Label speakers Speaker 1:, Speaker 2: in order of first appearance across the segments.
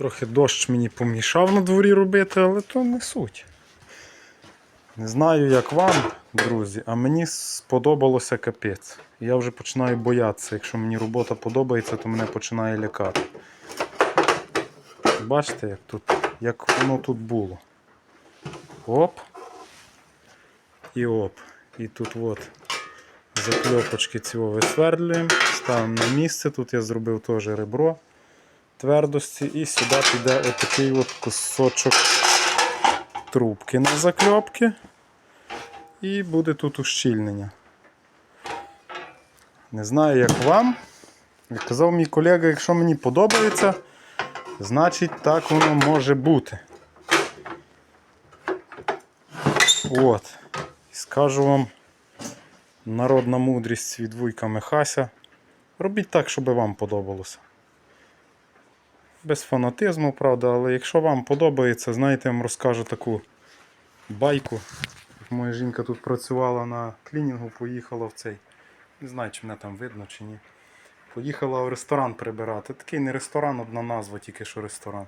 Speaker 1: Трохи дощ мені помішав на дворі робити, але то не суть. Не знаю, як вам, друзі, а мені сподобалося капець. Я вже починаю боятися. Якщо мені робота подобається, то мене починає лякати. Бачите, як, тут, як воно тут було. Оп. І оп. І тут от закльопочки цього висвердлюємо, ставимо на місце. Тут я зробив теж ребро твердості і сюди піде отакий от кусочок трубки на закльопки. І буде тут ущільнення. Не знаю, як вам. Як казав мій колега, якщо мені подобається, значить так воно може бути. От. Скажу вам народна мудрість від вуйка Михася. Робіть так, щоб вам подобалося. Без фанатизму, правда, але якщо вам подобається, знаєте, я вам розкажу таку байку. Моя жінка тут працювала на клінінгу, поїхала в цей. Не знаю, чи мене там видно чи ні. Поїхала в ресторан прибирати. Такий не ресторан, одна назва, тільки що ресторан.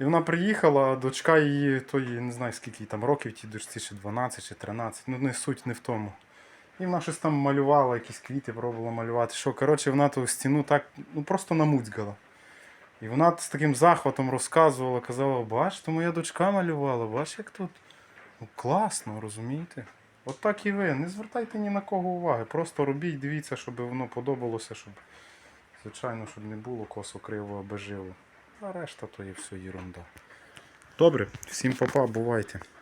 Speaker 1: І вона приїхала, а дочка її, тої, не знаю скільки там років, тій дочці, чи 12, чи 13, ну не суть не в тому. І вона щось там малювала, якісь квіти пробувала малювати. Що, коротше, вона ту стіну так ну, просто намуцьгала. І вона з таким захватом розказувала, казала, бач, то моя дочка малювала, бач, як тут. Ну, класно, розумієте? От так і ви. Не звертайте ні на кого уваги. Просто робіть, дивіться, щоб воно подобалося, щоб, звичайно, щоб не було косо криво або живо. А решта то є все ерунда. Добре, всім папа, бувайте.